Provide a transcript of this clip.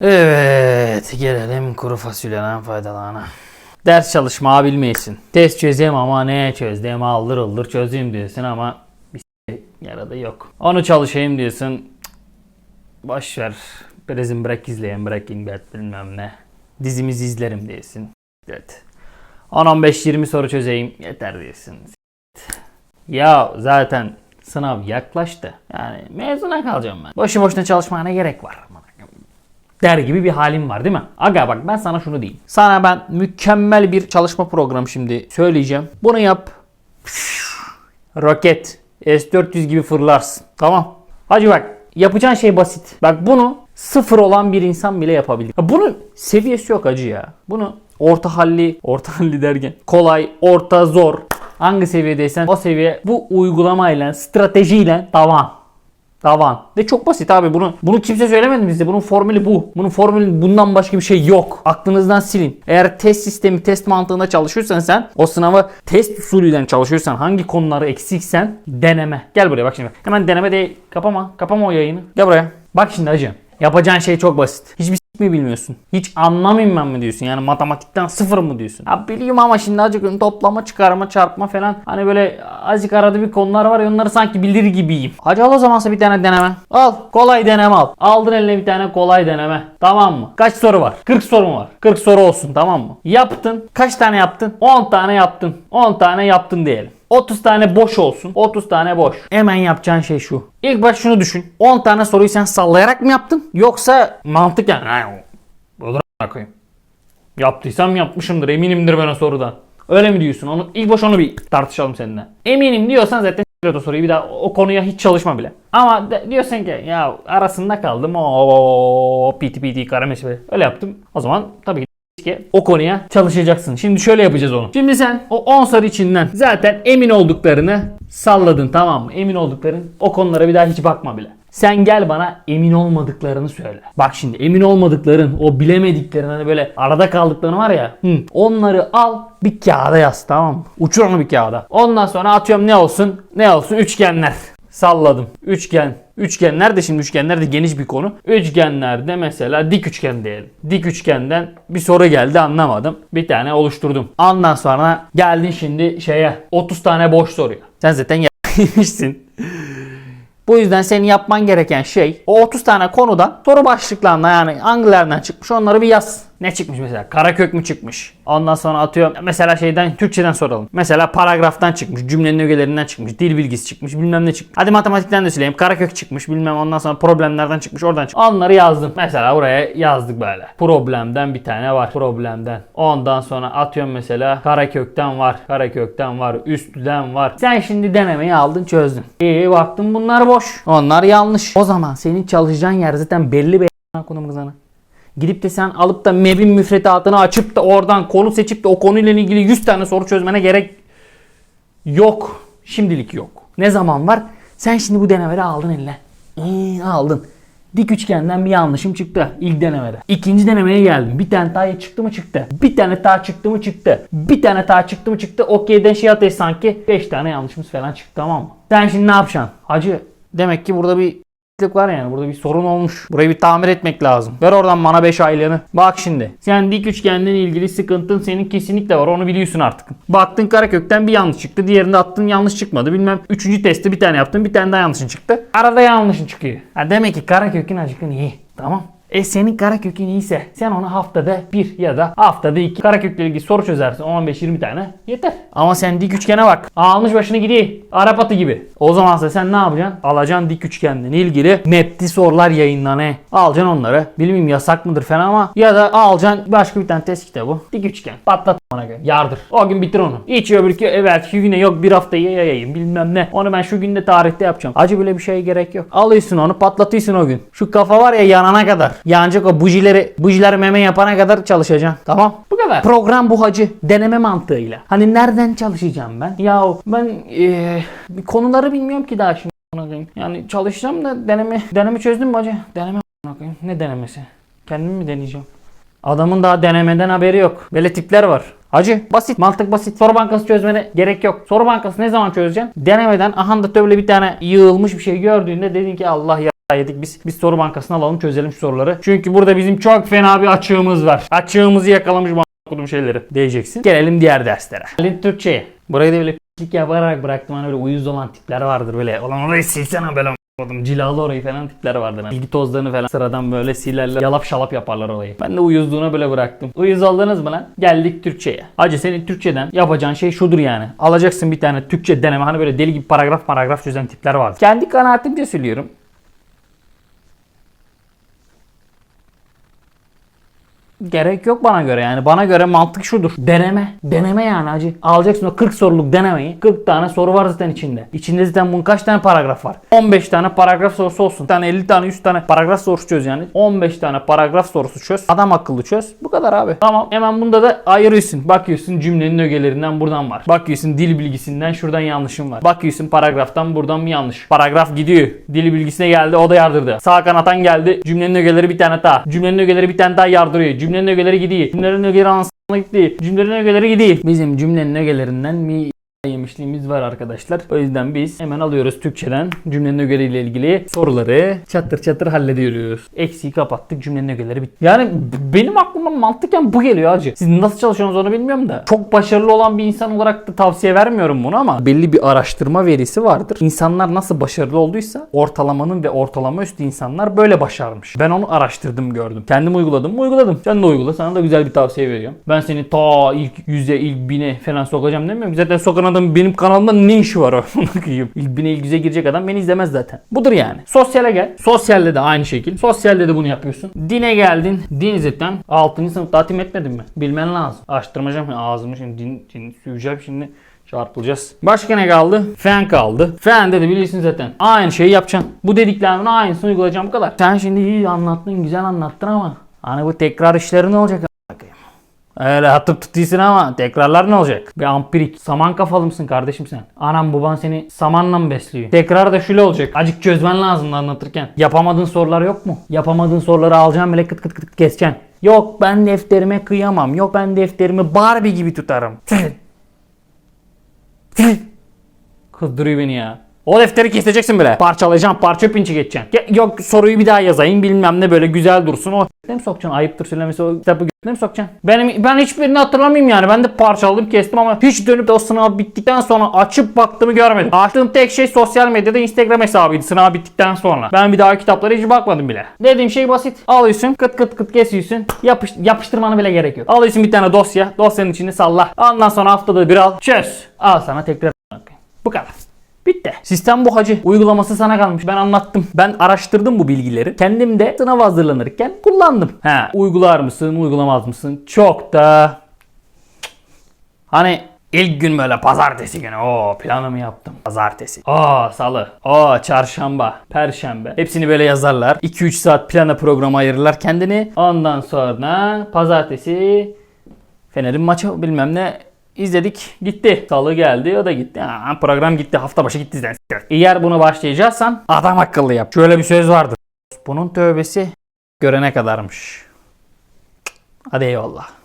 Evet, gelelim kuru fasulyeden faydalarına. Ders çalışma bilmeyesin. Test çözeyim ama neye çözdüm aldır aldır çözeyim diyorsun ama bir s- yaradı yok. Onu çalışayım diyorsun. Boş ver. Prison Break izleyin Breaking Bad bilmem ne. Dizimizi izlerim diyorsun. Evet. 10-15-20 soru çözeyim yeter diyorsun. Ya zaten sınav yaklaştı. Yani mezuna kalacağım ben. Boşu boşuna çalışmaya ne gerek var? Der gibi bir halim var değil mi? Aga bak ben sana şunu diyeyim. Sana ben mükemmel bir çalışma programı şimdi söyleyeceğim. Bunu yap. Roket. S-400 gibi fırlarsın. Tamam. Hacı bak yapacağın şey basit. Bak bunu sıfır olan bir insan bile yapabilir. Ya bunun seviyesi yok acı ya. Bunu orta halli, orta halli derken kolay, orta, zor. Hangi seviyedeysen o seviye bu uygulamayla, stratejiyle tavan. Tavan. Ve çok basit abi bunu. Bunu kimse söylemedi bize. Bunun formülü bu. Bunun formülü bundan başka bir şey yok. Aklınızdan silin. Eğer test sistemi, test mantığında çalışıyorsan sen o sınavı test usulüyle çalışıyorsan hangi konuları eksiksen deneme. Gel buraya bak şimdi. Hemen deneme de kapama. Kapama o yayını. Gel buraya. Bak şimdi hacı. Yapacağın şey çok basit. Hiçbir mi bilmiyorsun? Hiç anlamayayım ben mi diyorsun? Yani matematikten sıfır mı diyorsun? Ya biliyorum ama şimdi azıcık toplama, çıkarma, çarpma falan. Hani böyle azıcık arada bir konular var ya onları sanki bilir gibiyim. Hacı al o zamansa bir tane deneme. Al. Kolay deneme al. Aldın eline bir tane kolay deneme. Tamam mı? Kaç soru var? 40 soru mu var? 40 soru olsun tamam mı? Yaptın. Kaç tane yaptın? 10 tane yaptın. 10 tane yaptın diyelim. 30 tane boş olsun. 30 tane boş. Hemen yapacağın şey şu. İlk baş şunu düşün. 10 tane soruyu sen sallayarak mı yaptın? Yoksa mantıken "Ha, olur koyayım. Yaptıysam yapmışımdır. Eminimdir ben o sorudan. Öyle mi diyorsun? Onu ilk baş onu bir tartışalım seninle. Eminim diyorsan zaten o soruyu bir daha o konuya hiç çalışma bile. Ama de- diyorsan ki ya arasında kaldım. O piti piti karamesi böyle. Öyle yaptım. O zaman tabii ki ki o konuya çalışacaksın. Şimdi şöyle yapacağız onu. Şimdi sen o 10 soru içinden zaten emin olduklarını salladın tamam mı? Emin oldukların o konulara bir daha hiç bakma bile. Sen gel bana emin olmadıklarını söyle. Bak şimdi emin olmadıkların, o bilemediklerin hani böyle arada kaldıkların var ya. Hı, onları al bir kağıda yaz tamam mı? Uçur onu bir kağıda. Ondan sonra atıyorum ne olsun? Ne olsun? Üçgenler. Salladım. Üçgen. Üçgenler de şimdi üçgenler de geniş bir konu. Üçgenlerde mesela dik üçgen diyelim. Dik üçgenden bir soru geldi anlamadım. Bir tane oluşturdum. Ondan sonra geldin şimdi şeye 30 tane boş soruyor. Sen zaten yemişsin. Bu yüzden senin yapman gereken şey o 30 tane konudan soru başlıklarına yani hangilerden çıkmış onları bir yaz. Ne çıkmış mesela? Karakök mü çıkmış? Ondan sonra atıyorum mesela şeyden Türkçeden soralım. Mesela paragraftan çıkmış, cümlenin ögelerinden çıkmış, dil bilgisi çıkmış, bilmem ne çıkmış. Hadi matematikten de söyleyeyim. Karakök çıkmış, bilmem ondan sonra problemlerden çıkmış, oradan çıkmış. Onları yazdım. Mesela buraya yazdık böyle. Problemden bir tane var. Problemden. Ondan sonra atıyorum mesela karakökten var, karakökten var, üstlüden var. Sen şimdi denemeyi aldın, çözdün. İyi baktın bunlar boş. Onlar yanlış. O zaman senin çalışacağın yer zaten belli bir konum kızana. Gidip de sen alıp da MEB'in müfredatını açıp da oradan konu seçip de o konuyla ilgili 100 tane soru çözmene gerek yok. Şimdilik yok. Ne zaman var? Sen şimdi bu denemeleri aldın eline. İyi, aldın. Dik üçgenden bir yanlışım çıktı ilk denemede. İkinci denemeye geldim. Bir tane daha çıktı mı çıktı. Bir tane daha çıktı mı çıktı. Bir tane daha çıktı mı çıktı. Okey'den şey ateş sanki. 5 tane yanlışımız falan çıktı tamam mı? Sen şimdi ne yapacaksın? Hacı demek ki burada bir Lık var yani burada bir sorun olmuş. Burayı bir tamir etmek lazım. Ver oradan bana 5 aylığını. Bak şimdi. Sen dik üçgenle ilgili sıkıntın senin kesinlikle var. Onu biliyorsun artık. Baktın karakökten bir yanlış çıktı. Diğerinde attın yanlış çıkmadı. Bilmem. Üçüncü testi bir tane yaptın. Bir tane daha yanlışın çıktı. Arada yanlışın çıkıyor. Ha demek ki karakökün acıkın iyi. Tamam. E senin karakökün iyiyse sen onu haftada bir ya da haftada iki karakökle ilgili soru çözersin 15-20 tane yeter. Ama sen dik üçgene bak. Almış başını gidiyor. Arap atı gibi. O zamansa sen ne yapacaksın? Alacaksın dik üçgenle ilgili map'li sorular yayınlanı. Alacaksın onları. Bilmiyorum yasak mıdır falan ama ya da alacaksın başka bir tane test kitabı. Dik üçgen. Patlat bana göre. Yardır. O gün bitir onu. Hiç öbürkü evet güne yok bir haftayı yayayım bilmem ne. Onu ben şu günde tarihte yapacağım. Acı bile bir şeye gerek yok. Alıyorsun onu patlatıyorsun o gün. Şu kafa var ya yanana kadar. Yanacak o bujileri, bujiler meme yapana kadar çalışacaksın. Tamam. Bu kadar. Program bu hacı. Deneme mantığıyla. Hani nereden çalışacağım ben? Ya ben konuları bilmiyorum ki daha şimdi. Yani çalışacağım da deneme deneme çözdüm mü hacı? Deneme. Ne denemesi? Kendim mi deneyeceğim? Adamın daha denemeden haberi yok. Böyle tipler var. Hacı basit mantık basit. Soru bankası çözmene gerek yok. Soru bankası ne zaman çözeceksin? Denemeden aha da böyle bir tane yığılmış bir şey gördüğünde dedin ki Allah ya yedik biz. Biz soru bankasına alalım çözelim şu soruları. Çünkü burada bizim çok fena bir açığımız var. Açığımız yakalamış okudum şeyleri diyeceksin. Gelelim diğer derslere. Gelin Türkçe'ye. Burayı da böyle p***lik yaparak bıraktım. Hani böyle uyuz olan tipler vardır böyle. Ulan orayı silsene böyle a**ladım. Cilalı orayı falan tipler vardır. Hani. Bilgi tozlarını falan sıradan böyle silerler. Yalap şalap yaparlar orayı. Ben de uyuzluğuna böyle bıraktım. Uyuz oldunuz mu lan? Geldik Türkçe'ye. Hacı senin Türkçeden yapacağın şey şudur yani. Alacaksın bir tane Türkçe deneme. Hani böyle deli gibi paragraf paragraf çözen tipler var. Kendi kanaatimce söylüyorum. Gerek yok bana göre yani. Bana göre mantık şudur. Deneme. Deneme yani hacı. Alacaksın o 40 soruluk denemeyi. 40 tane soru var zaten içinde. İçinde zaten bunun kaç tane paragraf var? 15 tane paragraf sorusu olsun. Bir tane 50 tane 100 tane paragraf sorusu çöz yani. 15 tane paragraf sorusu çöz. Adam akıllı çöz. Bu kadar abi. Tamam. Hemen bunda da ayırıyorsun. Bakıyorsun cümlenin ögelerinden buradan var. Bakıyorsun dil bilgisinden şuradan yanlışım var. Bakıyorsun paragraftan buradan bir yanlış. Paragraf gidiyor. Dil bilgisine geldi o da yardırdı. Sağ kanattan geldi. Cümlenin ögeleri bir tane daha. Cümlenin ögeleri bir tane daha yardırıyor. Cümlenin ögeleri gidiyor. Cümlenin ögeleri anasını gitti. Cümlenin ögeleri gidiyor. Bizim cümlenin ögelerinden bir yemişliğimiz var arkadaşlar. O yüzden biz hemen alıyoruz Türkçeden cümlenin ögeleriyle ilgili soruları çatır çatır hallediyoruz. Eksiği kapattık cümlenin ögeleri bitti. Yani benim aklıma mantıken bu geliyor acı. Siz nasıl çalışıyorsunuz onu bilmiyorum da. Çok başarılı olan bir insan olarak da tavsiye vermiyorum bunu ama belli bir araştırma verisi vardır. İnsanlar nasıl başarılı olduysa ortalamanın ve ortalama üstü insanlar böyle başarmış. Ben onu araştırdım gördüm. Kendim uyguladım mı uyguladım. Sen de uygula. Sana da güzel bir tavsiye veriyorum. Ben seni ta ilk yüze ilk bine falan sokacağım demiyorum. Zaten sokan adam benim kanalımda ne işi var ilk yüze girecek adam beni izlemez zaten. Budur yani. Sosyale gel. Sosyalde de aynı şekil. Sosyalde de bunu yapıyorsun. Dine geldin. Din zaten 6. sınıf tatim etmedin mi? Bilmen lazım. Açtırmayacağım ağzımı şimdi din, din suyacağım şimdi. Çarpılacağız. Başka ne kaldı? Fen kaldı. Fen de biliyorsun zaten. Aynı şeyi yapacaksın. Bu dediklerimin aynısını uygulayacağım bu kadar. Sen şimdi iyi anlattın, güzel anlattın ama hani bu tekrar işleri ne olacak? Öyle atıp tutuyorsun ama tekrarlar ne olacak? Bir ampirik. Saman kafalı mısın kardeşim sen? Anam baban seni samanla mı besliyor? Tekrar da şöyle olacak. Acık çözmen lazım anlatırken. Yapamadığın sorular yok mu? Yapamadığın soruları alacaksın böyle kıt kıt kıt kıt keseceksin. Yok ben defterime kıyamam. Yok ben defterimi Barbie gibi tutarım. Kızdırıyor beni ya. O defteri keseceksin bile. Parçalayacaksın, parça pinçi geçeceksin. Yok soruyu bir daha yazayım bilmem ne böyle güzel dursun. O ne mi sokacaksın? Ayıptır söylemesi o kitabı ne mi sokacaksın? Benim, ben hiçbirini hatırlamayayım yani. Ben de parçaladım kestim ama hiç dönüp de o sınav bittikten sonra açıp baktığımı görmedim. Açtığım tek şey sosyal medyada Instagram hesabıydı sınav bittikten sonra. Ben bir daha kitaplara hiç bakmadım bile. Dediğim şey basit. Alıyorsun kıt kıt kıt kesiyorsun. Yapış, yapıştırmana bile gerek yok. Alıyorsun bir tane dosya. Dosyanın içini salla. Ondan sonra haftada bir al. Çöz. Al sana tekrar. Bu kadar. Bitti. Sistem bu hacı. Uygulaması sana kalmış. Ben anlattım. Ben araştırdım bu bilgileri. Kendim de sınav hazırlanırken kullandım. Ha, uygular mısın, uygulamaz mısın? Çok da Hani ilk gün böyle pazartesi günü o planımı yaptım. Pazartesi. Aa salı. Aa çarşamba. Perşembe. Hepsini böyle yazarlar. 2-3 saat plana programa ayırırlar kendini. Ondan sonra pazartesi Fener'in maçı bilmem ne izledik gitti. Salı geldi o da gitti. Ha, program gitti hafta başı gitti zaten. Eğer bunu başlayacaksan adam akıllı yap. Şöyle bir söz vardır. Bunun tövbesi görene kadarmış. Hadi eyvallah.